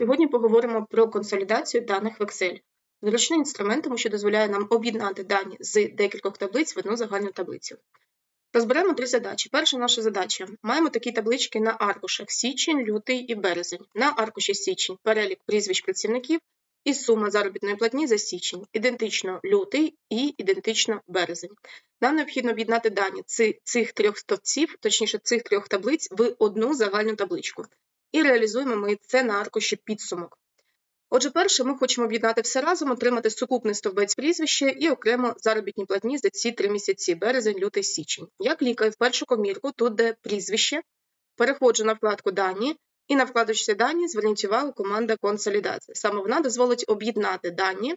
Сьогодні поговоримо про консолідацію даних в Excel. Зручний інструмент, тому що дозволяє нам об'єднати дані з декількох таблиць в одну загальну таблицю. Розберемо три задачі. Перша наша задача. Маємо такі таблички на аркушах січень, лютий і березень. На аркуші січень перелік прізвищ працівників і сума заробітної платні за січень. Ідентично лютий і ідентично березень. Нам необхідно об'єднати дані цих трьох стовпців, точніше цих трьох таблиць, в одну загальну табличку. І реалізуємо ми це на аркуші підсумок. Отже, перше, ми хочемо об'єднати все разом, отримати сукупний стовбець прізвище і окремо заробітні платні за ці три місяці березень, лютий, січень. Я клікаю в першу комірку, тут де прізвище, переходжу на вкладку Дані, і на вкладочці дані зверніть увагу команда консолідація. Саме вона дозволить об'єднати дані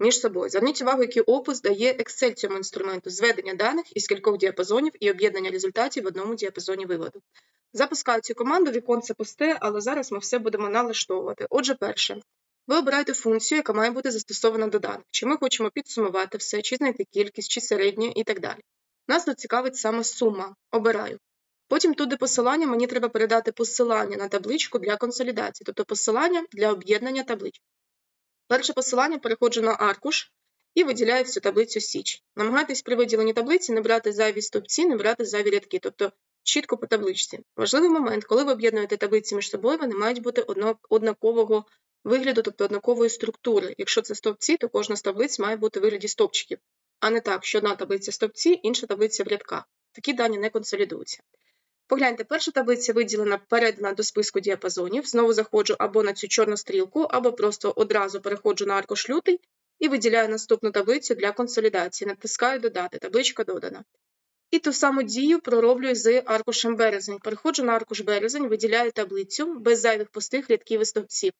між собою. Зверніть увагу, який опис дає Excel цьому інструменту зведення даних із кількох діапазонів і об'єднання результатів в одному діапазоні виводу. Запускаю цю команду, віконце пусте, але зараз ми все будемо налаштовувати. Отже, перше, ви обираєте функцію, яка має бути застосована до даних. Чи ми хочемо підсумувати все, чи знайти кількість, чи середню і так далі. Нас тут цікавить саме сума. Обираю. Потім туди посилання мені треба передати посилання на табличку для консолідації, тобто посилання для об'єднання табличок. Перше посилання переходжу на аркуш і виділяю всю таблицю Січ. Намагайтесь при виділенні таблиці не брати зайві стовпці, не брати зайві рядки, тобто чітко по табличці. Важливий момент, коли ви об'єднуєте таблиці між собою, вони мають бути однакового вигляду, тобто однакової структури. Якщо це стовпці, то кожна з таблиць має бути в вигляді стовпчиків, а не так, що одна таблиця стовпці, інша таблиця в рядках. Такі дані не консолідуються. Погляньте, перша таблиця виділена, передана до списку діапазонів. Знову заходжу або на цю чорну стрілку, або просто одразу переходжу на аркуш лютий і виділяю наступну таблицю для консолідації. Натискаю Додати. Табличка додана. І ту саму дію пророблюю з аркушем березень. Переходжу на аркуш березень, виділяю таблицю без зайвих пустих рядків і стовпців.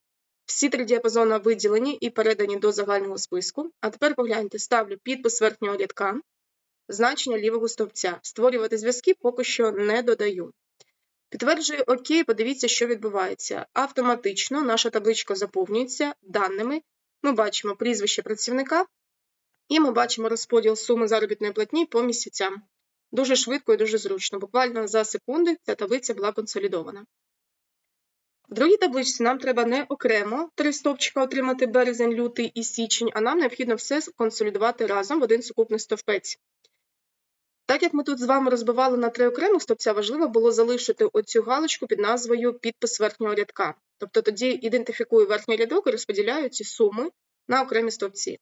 Всі три діапазони виділені і передані до загального списку. А тепер погляньте, ставлю підпис верхнього рядка, значення лівого стовпця. Створювати зв'язки поки що не додаю. Підтверджую ОК, подивіться, що відбувається. Автоматично наша табличка заповнюється даними. Ми бачимо прізвище працівника, і ми бачимо розподіл суми заробітної платні по місяцям. Дуже швидко і дуже зручно. Буквально за секунди ця таблиця була консолідована. В другій табличці нам треба не окремо три стовпчика отримати березень, лютий і січень, а нам необхідно все консолідувати разом в один сукупний стовпець. Так як ми тут з вами розбивали на три окремих стовпця, важливо було залишити оцю галочку під назвою підпис верхнього рядка. Тобто тоді ідентифікую верхній рядок і розподіляю ці суми на окремі стовпці.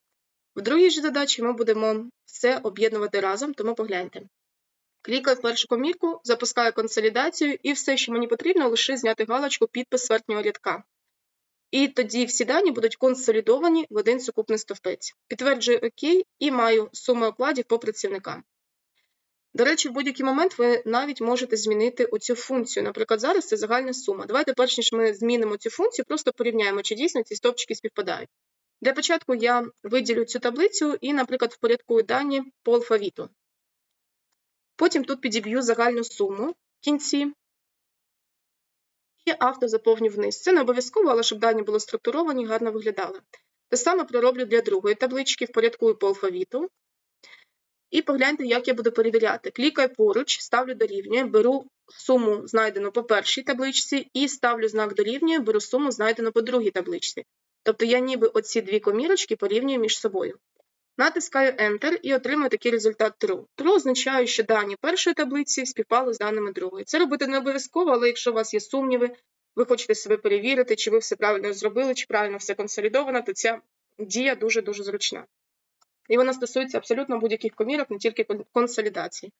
В другій ж задачі ми будемо все об'єднувати разом, тому погляньте. Клікаю в першу комірку, запускаю консолідацію, і все, що мені потрібно, лише зняти галочку підпис верхнього рядка. І тоді всі дані будуть консолідовані в один сукупний стовпець. Підтверджую ОК і маю суми окладів по працівникам. До речі, в будь-який момент ви навіть можете змінити оцю функцію. Наприклад, зараз це загальна сума. Давайте, перш ніж ми змінимо цю функцію, просто порівняємо, чи дійсно ці стовпчики співпадають. Для початку я виділю цю таблицю і, наприклад, впорядкую дані по алфавіту. Потім тут підіб'ю загальну суму в кінці і авто заповню вниз. Це не обов'язково, але щоб дані були структуровані гарно виглядали. Те саме пророблю для другої таблички, впорядкую по алфавіту. І погляньте, як я буду перевіряти. Клікаю поруч, ставлю дорівнює, беру суму, знайдену по першій табличці, і ставлю знак дорівнює, беру суму, знайдену по другій табличці. Тобто я ніби оці дві комірочки порівнюю між собою. Натискаю Enter і отримую такий результат True. True означає, що дані першої таблиці співпали з даними другої. Це робити не обов'язково, але якщо у вас є сумніви, ви хочете себе перевірити, чи ви все правильно зробили, чи правильно все консолідовано, то ця дія дуже-дуже зручна. І вона стосується абсолютно будь-яких комірок, не тільки консолідації.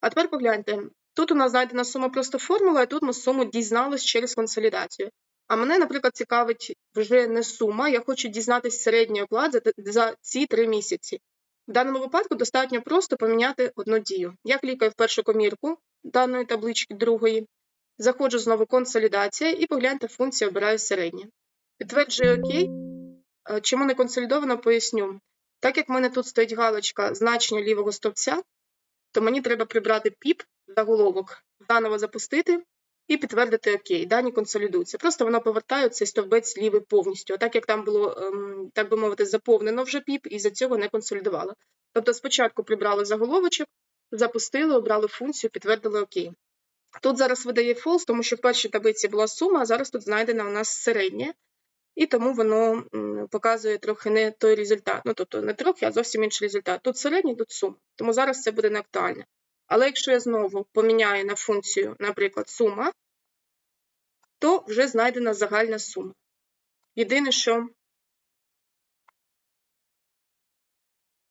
А тепер погляньте, тут у нас знайдена сума просто формула, а тут ми суму дізналися через консолідацію. А мене, наприклад, цікавить вже не сума, я хочу дізнатися середній оклад за, за ці три місяці. В даному випадку достатньо просто поміняти одну дію. Я клікаю в першу комірку даної таблички другої, заходжу знову консолідація і погляньте функцію обираю середнє. Підтверджую ОК. Е, чому не консолідовано, поясню. Так як в мене тут стоїть галочка значення лівого стовпця, то мені треба прибрати піп заголовок, заново запустити і підтвердити ОК. Дані консолідуються. Просто воно повертає цей стовбець лівий повністю. А так як там було, ем, так би мовити, заповнено вже піп, і за цього не консолідувало. Тобто спочатку прибрали заголовочок, запустили, обрали функцію, підтвердили ОК. Тут зараз видає false, тому що в першій таблиці була сума, а зараз тут знайдена у нас середня. І тому воно показує трохи не той результат. Ну, тобто не трохи, а зовсім інший результат. Тут середній, тут сума. Тому зараз це буде не актуально. Але якщо я знову поміняю на функцію, наприклад, сума, то вже знайдена загальна сума. Єдине, що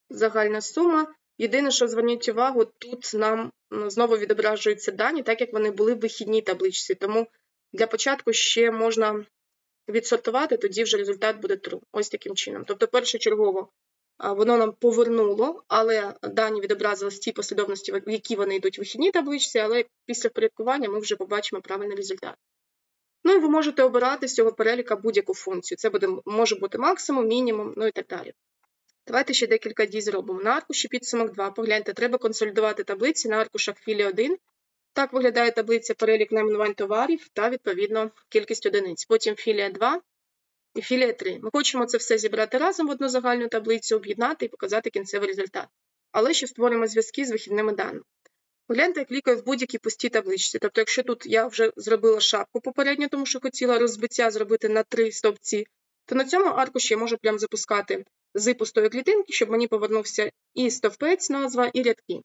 загальна сума. Єдине, що зверніть увагу, тут нам знову відображуються дані, так як вони були в вихідній табличці. Тому для початку ще можна відсортувати, тоді вже результат буде true. Ось таким чином. Тобто, першочергово воно нам повернуло, але дані відобразились в тій послідовності, в якій вони йдуть в вихідній табличці, але після впорядкування ми вже побачимо правильний результат. Ну і ви можете обирати з цього переліка будь-яку функцію. Це буде, може бути максимум, мінімум, ну і так далі. Давайте ще декілька дій зробимо. На аркуші підсумок 2. Погляньте, треба консолідувати таблиці на аркушах філі 1. Так виглядає таблиця перелік найменувань товарів та, відповідно, кількість одиниць. Потім філія 2 і філія 3. Ми хочемо це все зібрати разом в одну загальну таблицю, об'єднати і показати кінцевий результат. Але ще створимо зв'язки з вихідними даними. Погляньте, я клікаю в будь-якій пустій табличці. Тобто, якщо тут я вже зробила шапку попередньо, тому що хотіла розбиття зробити на три стовпці, то на цьому аркуші я можу прям запускати з пустої клітинки, щоб мені повернувся і стовпець, назва, і рядки.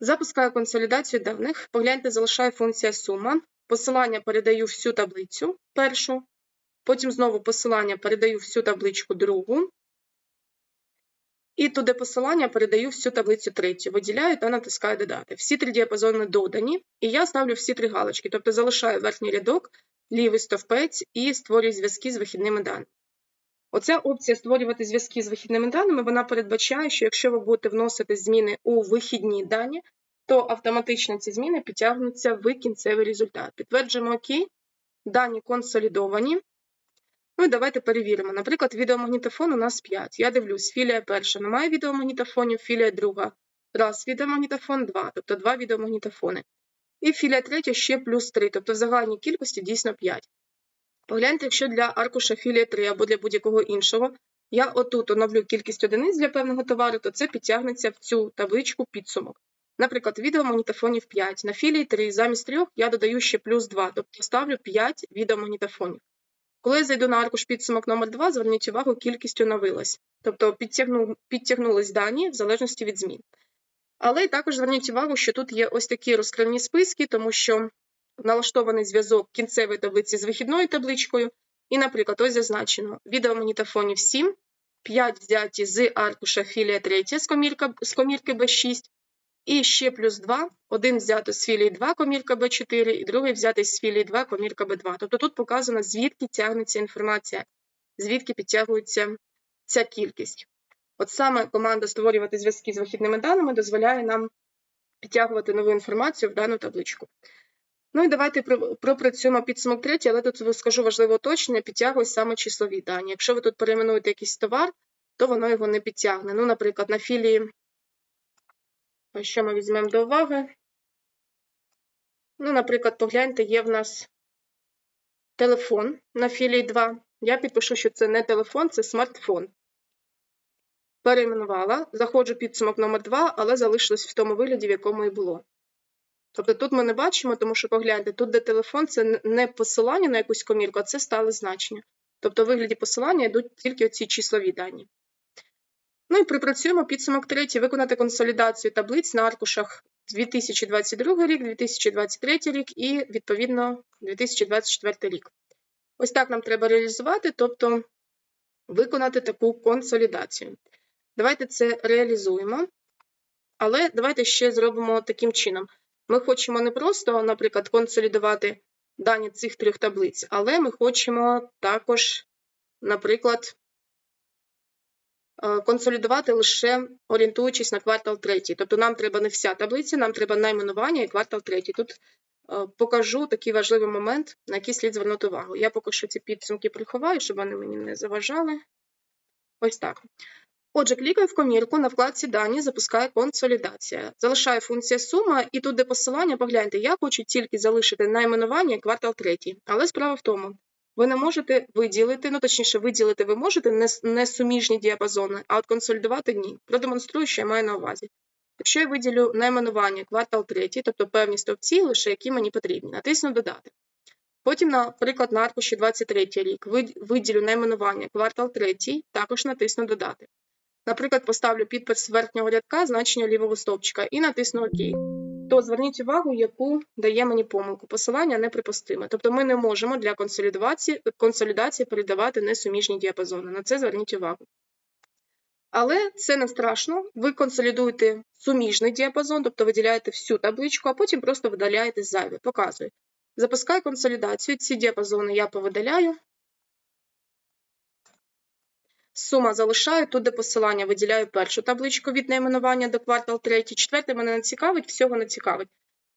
Запускаю консолідацію даних. Погляньте, залишаю функція сума. Посилання передаю всю таблицю першу. Потім знову посилання передаю всю табличку другу. І туди посилання передаю всю таблицю третю. Виділяю та натискаю додати. Всі три діапазони додані, і я ставлю всі три галочки, тобто залишаю верхній рядок, лівий стовпець і створюю зв'язки з вихідними даними. Оця опція створювати зв'язки з вихідними даними, вона передбачає, що якщо ви будете вносити зміни у вихідні дані, то автоматично ці зміни підтягнуться в кінцевий результат. Підтверджуємо ОК, дані консолідовані. Ну і давайте перевіримо. Наприклад, відеомагнітофон у нас 5. Я дивлюсь, філія перша немає відеомагнітофонів, філія друга. Раз відеомагнітофон, два, тобто два відеомагнітофони. І філія третя ще плюс 3, тобто в загальній кількості дійсно 5. Погляньте, якщо для аркуша філія 3 або для будь-якого іншого, я отут оновлю кількість одиниць для певного товару, то це підтягнеться в цю табличку підсумок. Наприклад, відеомагнітофонів 5. На філії 3 замість 3 я додаю ще плюс 2, тобто ставлю 5 відеомагнітофонів. Коли я зайду на аркуш підсумок номер 2 зверніть увагу, кількість оновилась. Тобто підтягну, підтягнулись дані в залежності від змін. Але також зверніть увагу, що тут є ось такі розкривні списки, тому що налаштований зв'язок кінцевої таблиці з вихідною табличкою. І, наприклад, ось зазначено відеомагнітофонів 7, 5 взяті з аркуша філія 3 з, комірка, з комірки B6, і ще плюс 2, один взято з філії 2 комірка B4, і другий взятий з філії 2 комірка B2. Тобто тут показано, звідки тягнеться інформація, звідки підтягується ця кількість. От саме команда створювати зв'язки з вихідними даними дозволяє нам підтягувати нову інформацію в дану табличку. Ну і давайте пропрацюємо підсумок третій, але тут скажу важливе уточнення, підтягують саме числові дані. Якщо ви тут перейменуєте якийсь товар, то воно його не підтягне. Ну, наприклад, на філії, що ми візьмемо до уваги? Ну, наприклад, погляньте, є в нас телефон на філії 2. Я підпишу, що це не телефон, це смартфон. Перейменувала, заходжу підсумок номер 2 але залишилось в тому вигляді, в якому і було. Тобто тут ми не бачимо, тому що погляньте, тут де телефон це не посилання на якусь комірку, а це стале значення. Тобто, в вигляді посилання йдуть тільки оці числові дані. Ну і припрацюємо підсумок третій, виконати консолідацію таблиць на аркушах 2022 рік, 2023 рік і, відповідно, 2024 рік. Ось так нам треба реалізувати, тобто виконати таку консолідацію. Давайте це реалізуємо. Але давайте ще зробимо таким чином. Ми хочемо не просто, наприклад, консолідувати дані цих трьох таблиць, але ми хочемо також, наприклад, е, консолідувати лише орієнтуючись на квартал третій. Тобто нам треба не вся таблиця, нам треба найменування і квартал третій. Тут е, покажу такий важливий момент, на який слід звернути увагу. Я поки що ці підсумки приховаю, щоб вони мені не заважали. Ось так. Отже, клікаю в комірку на вкладці Дані, запускає консолідація. Залишаю функція сума, і тут де посилання, погляньте, я хочу тільки залишити найменування квартал третій. Але справа в тому, ви не можете виділити, ну точніше, виділити ви можете не, суміжні діапазони, а от консолідувати ні. Продемонструю, що я маю на увазі. Якщо я виділю найменування квартал третій, тобто певні стовпці, лише які мені потрібні, натисну Додати. Потім, наприклад, на аркуші 23 рік виділю найменування квартал 3, також натисну Додати. Наприклад, поставлю підпис верхнього рядка, значення лівого стовпчика і натисну ОК. То зверніть увагу, яку дає мені помилку. Посилання неприпустиме. Тобто ми не можемо для консолідації, консолідації передавати несуміжні діапазони. На це зверніть увагу. Але це не страшно. Ви консолідуєте суміжний діапазон, тобто виділяєте всю табличку, а потім просто видаляєте зайве. Показую. Запускаю консолідацію. Ці діапазони я повидаляю. Сума залишаю, тут де посилання виділяю першу табличку від найменування до квартал 3. Четверте мене не цікавить, всього не цікавить.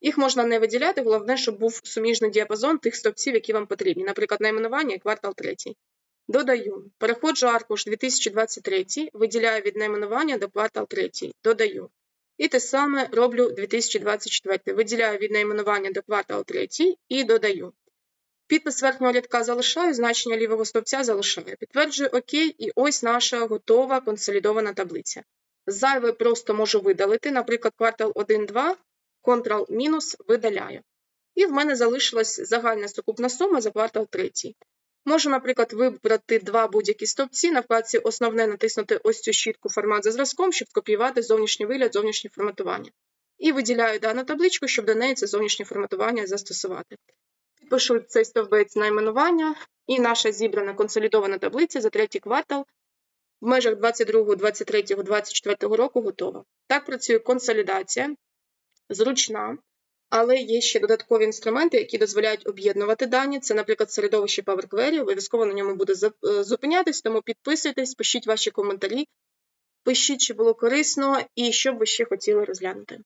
Їх можна не виділяти, головне, щоб був суміжний діапазон тих стовпців, які вам потрібні. Наприклад, найменування і квартал 3. Додаю. Переходжу аркуш 2023, виділяю від найменування до квартал 3. Додаю. І те саме роблю 2024. Виділяю від найменування до квартал 3 і додаю. Підпис верхнього рядка залишаю, значення лівого стовпця залишаю. Підтверджую ОК, і ось наша готова консолідована таблиця. Зайве просто можу видалити, наприклад, квартал 1-2, Ctrl-мінус видаляю. І в мене залишилась загальна сукупна сума за квартал 3. Можу, наприклад, вибрати два будь-які стовпці, на вкладці Основне натиснути ось цю щітку формат за зразком, щоб скопіювати зовнішній вигляд, зовнішнє форматування. І виділяю дану табличку, щоб до неї це зовнішнє форматування застосувати. Підпишу цей стовбець найменування, і наша зібрана консолідована таблиця за третій квартал в межах 22, 23, 24 року готова. Так працює консолідація, зручна, але є ще додаткові інструменти, які дозволяють об'єднувати дані. Це, наприклад, середовище Power Query, обов'язково на ньому буде е, зупинятись, тому підписуйтесь, пишіть ваші коментарі, пишіть, чи було корисно і що б ви ще хотіли розглянути.